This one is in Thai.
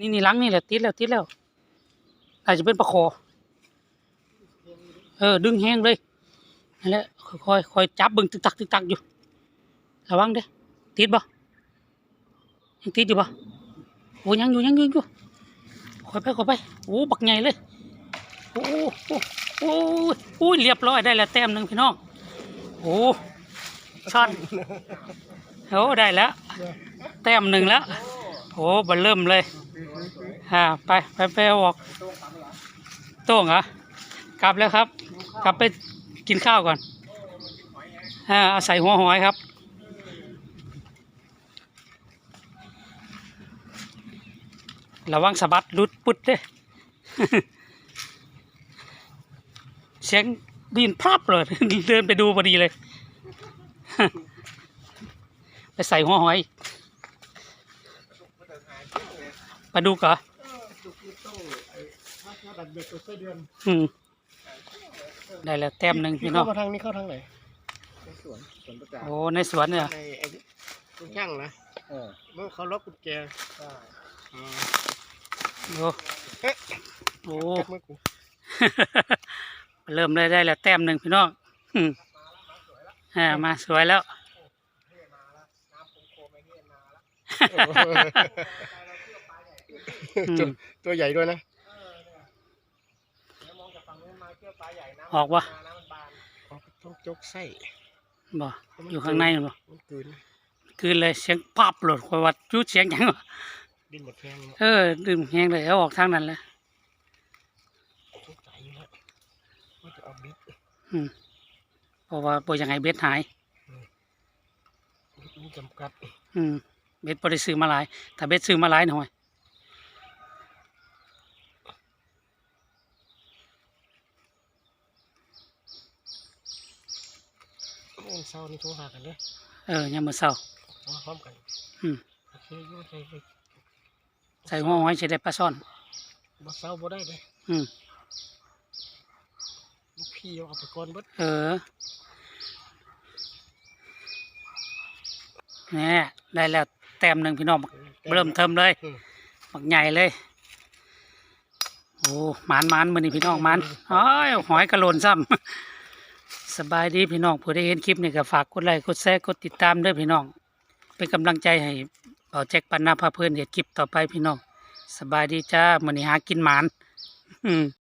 นี่นี่หลังนี่แหละติดแล้วติดแล้วอาจจะเป็นปลาคอเออดึงแห้งเลยนั่นแหละค่อยค่อยจับบิ่งตึกตักตึกตักอยู่ระวังเด้ติดบ่ยังติดอยู่บ่โอ้ยังอยู่ยังอยู่ยังอยู่ค่อยไปค่อยไปโอ้บักใหญ่เลยโอ้โอ้โอ้ยโอ้ยเรียบร้อยได้แล้วแต้มหนึ่งพี่น้องโอ้ช่อนโอ้ได้แล้ว แต้มหนึ่งแล้วโอ้บันเริ่มเลย อ่าไปไปไปเอาออกโต้งเหรอกลับแล้วครับ กลับไปกินข้าวก่อนอ่าอาศัยหัวหอยครับ ระวังสะบัดหลุดปุดเด้เสียงดินพรับเลยเดินไปดูพอดีเลย ไปใส่หัวหอยอีกปลาดุกเหรอ ดัดเบ็ดตัวไส้เดือนอืมได้แล้วแต้มหนึ่งพี่น้องเข้าทางนี้เข้าทางไหนในสวนสวนประกาศโอ้ในสวนเนี่ยในไอ้ตรงช่างนะเออเมื่อเขาล็อกกุญแจใช่โอ้โอ้เก็บมือกูเริ่มได้ได้แล้วแต้มหนึ่งพี่น้องอืมอ่ามาสวยแล้วอืตัวม ตัวใหญ่ด้วยนะออกวะอ๋อต้องจกไส้บ่อยู่ข้างในบ่มันกลืนคืนเลยเสียงปับหลดคอยวัดจุดเสียงหยังวะดิ้นหมดแรงเนาะเออดื่มแห้งเลยเอาออกทางนั้นเลยสงสัยอยู่แล้วว่าจะเอาบิดอืมเพราะว่าบ่อยังไงเบ็ดหายบิดนี่จำกัดอืมเบ็ดบ่ได้ซื้อมาหลาย ถ้าเบ็ดซื้อมาหลายหน่อย เศร้านี่โทรหากันเด้อเออยามมื้อเช้าโทรพร้อมกันอืมโอเคอยุ่งใจเลยใส่หัวหอยสิได้ปลาซ่อนบ่เศร้าบ่ได้เลยอืมลูกพี่เอาไปก่อนเบิดเออแหน่ได้แล้วแต้มหนึ่งพี่น้องเริ่มเทิมเลยอืมบักใหญ่เลยโอ้หมานหมานมือนี่พี่น้องหมานอ้อยหอยกระโหลนซ้ำ สบายดีพี่น้องผู้ได้เห็นคลิปนี่ก็ฝากกดไลค์กดแชร์กดติดตามด้วยพี่น้อง เป็นกำลังใจให้เบาแจ็คปันนาพาเพื่อนเห็ดคลิปต่อไปพี่น้อง สบายดีจ้ามันนี้หากินหมาน อืม